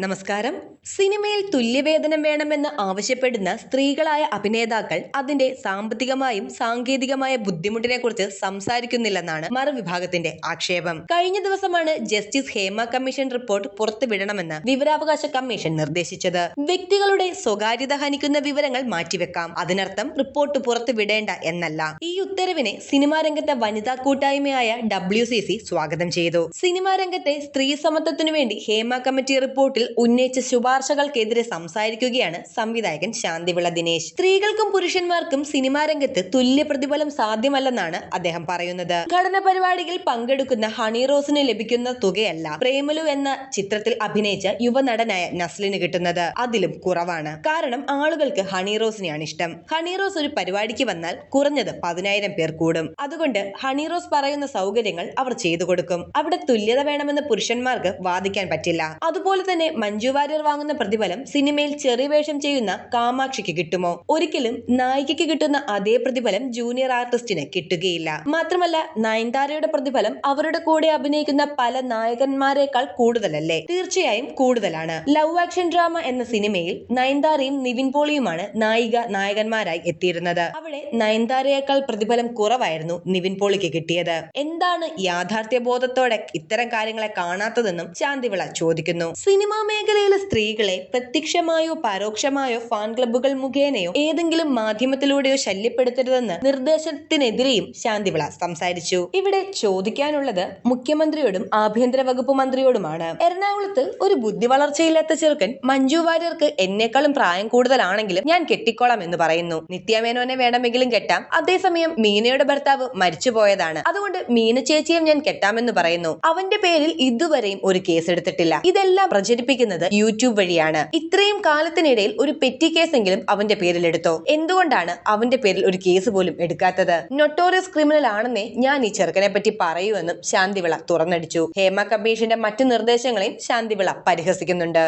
നമസ്കാരം. സിനിമയിൽ തുല്യവേതനം വേണമെന്ന് ആവശ്യപ്പെടുന്ന സ്ത്രീകളായ അഭിനേതാക്കൾ അതിന്റെ സാമ്പത്തികമായും സാങ്കേതികമായ ബുദ്ധിമുട്ടിനെക്കുറിച്ച് സംസാരിക്കുന്നില്ലെന്നാണ് മറുവിഭാഗത്തിന്റെ ആക്ഷേപം. കഴിഞ്ഞ ദിവസമാണ് ജസ്റ്റിസ് ഹേമ കമ്മീഷൻ റിപ്പോർട്ട് പുറത്തുവിടണമെന്ന് വിവരാവകാശ കമ്മീഷൻ നിർദ്ദേശിച്ചത്. വ്യക്തികളുടെ സ്വകാര്യത ഹനിക്കുന്ന വിവരങ്ങൾ മാറ്റിവെക്കാം. അതിനർത്ഥം റിപ്പോർട്ട് പുറത്തുവിടേണ്ട എന്നല്ല. ഈ ഉത്തരവിനെ സിനിമാ രംഗത്തെ വനിതാ കൂട്ടായ്മയായ ഡബ്ല്യു സ്വാഗതം ചെയ്തു. സിനിമാ രംഗത്തെ സ്ത്രീ സമത്വത്തിനു വേണ്ടി ഹേമ കമ്മിറ്റി റിപ്പോർട്ടിൽ ഉന്നയിച്ച ശുപാർശകൾക്കെതിരെ സംസാരിക്കുകയാണ് സംവിധായകൻ ശാന്തിവിള ദിനേശ്. സ്ത്രീകൾക്കും പുരുഷന്മാർക്കും സിനിമാ രംഗത്ത് തുല്യ പ്രതിഫലം സാധ്യമല്ലെന്നാണ് അദ്ദേഹം പറയുന്നത്. ഘടന പരിപാടിയിൽ പങ്കെടുക്കുന്ന ഹണി റോസിന് ലഭിക്കുന്ന തുകയല്ല പ്രേമലു എന്ന ചിത്രത്തിൽ അഭിനയിച്ച യുവനടനായ നസ്ലിന് കിട്ടുന്നത്. അതിലും കുറവാണ്. കാരണം ആളുകൾക്ക് ഹണി റോസിനെയാണ് ഇഷ്ടം. ഹണി റോസ് ഒരു പരിപാടിക്ക് വന്നാൽ കുറഞ്ഞത് പതിനായിരം പേർ കൂടും. അതുകൊണ്ട് ഹണി റോസ് പറയുന്ന സൗകര്യങ്ങൾ അവർ ചെയ്തു കൊടുക്കും. അവിടെ തുല്യത വേണമെന്ന് പുരുഷന്മാർക്ക് വാദിക്കാൻ പറ്റില്ല. അതുപോലെ തന്നെ മഞ്ജു വാര്യർ വാങ്ങുന്ന പ്രതിഫലം സിനിമയിൽ ചെറിയ വേഷം ചെയ്യുന്ന കാമാക്ഷിക്ക് കിട്ടുമോ? ഒരിക്കലും നായികയ്ക്ക് കിട്ടുന്ന അതേ പ്രതിഫലം ജൂനിയർ ആർട്ടിസ്റ്റിന് കിട്ടുകയില്ല. മാത്രമല്ല നയൻതാരയുടെ പ്രതിഫലം അവരുടെ കൂടെ അഭിനയിക്കുന്ന പല നായകന്മാരെക്കാൾ കൂടുതലല്ലേ? തീർച്ചയായും കൂടുതലാണ്. ലവ് ആക്ഷൻ ഡ്രാമ എന്ന സിനിമയിൽ നയൻതാരയും നിവിൻ പോളിയുമാണ് നായിക നായകന്മാരായി എത്തിയിരുന്നത്. അവിടെ നയൻതാരയേക്കാൾ പ്രതിഫലം കുറവായിരുന്നു നിവിൻ പോളിക്ക് കിട്ടിയത്. എന്താണ് യാഥാർത്ഥ്യ ബോധത്തോടെ ഇത്തരം കാര്യങ്ങളെ കാണാത്തതെന്നും ശാന്തിവിള ചോദിക്കുന്നു. സിനിമാ മേഖലയിലെ സ്ത്രീകളെ പ്രത്യക്ഷമായോ പരോക്ഷമായോ ഫാൻ ക്ലബ്ബുകൾ മുഖേനയോ ഏതെങ്കിലും മാധ്യമത്തിലൂടെയോ ശല്യപ്പെടുത്തരുതെന്ന് നിർദ്ദേശത്തിനെതിരെയും ശാന്തിവിള സംസാരിച്ചു. ഇവിടെ ചോദിക്കാനുള്ളത് മുഖ്യമന്ത്രിയോടും ആഭ്യന്തര വകുപ്പ് മന്ത്രിയോടുമാണ്. എറണാകുളത്ത് ഒരു ബുദ്ധി വളർച്ചയില്ലാത്ത ചെറുക്കൻ മഞ്ജു വാര്യർക്ക് എന്നെക്കാളും പ്രായം കൂടുതലാണെങ്കിലും ഞാൻ കെട്ടിക്കോളാം എന്ന് പറയുന്നു. നിത്യമേനോനെ വേണമെങ്കിലും കെട്ടാം. അതേസമയം മീനയുടെ ഭർത്താവ് മരിച്ചുപോയതാണ് അതുകൊണ്ട് മീന ചേച്ചിയെ ഞാൻ കെട്ടാമെന്ന് പറയുന്നു. അവന്റെ പേരിൽ ഇതുവരെയും ഒരു കേസ് എടുത്തിട്ടില്ല ഇതെല്ലാം പ്രചരിപ്പിക്കുന്നത് യൂട്യൂബ് വഴിയാണ്. ഇത്രയും കാലത്തിനിടയിൽ ഒരു പെറ്റി കേസെങ്കിലും അവന്റെ പേരിൽ എടുത്തോ എന്തുകൊണ്ടാണ് അവന്റെ പേരിൽ ഒരു കേസ് പോലും എടുക്കാത്തത്? നൊട്ടോറിയസ് ക്രിമിനൽ ആണെന്നേ ഞാൻ ഈ ചെറുക്കനെ പറ്റി പറയൂ എന്നും ശാന്തിവിള തുറന്നടിച്ചു. ഹേമ കമ്മീഷന്റെ മറ്റു നിർദ്ദേശങ്ങളെയും ശാന്തിവിള പരിഹസിക്കുന്നുണ്ട്.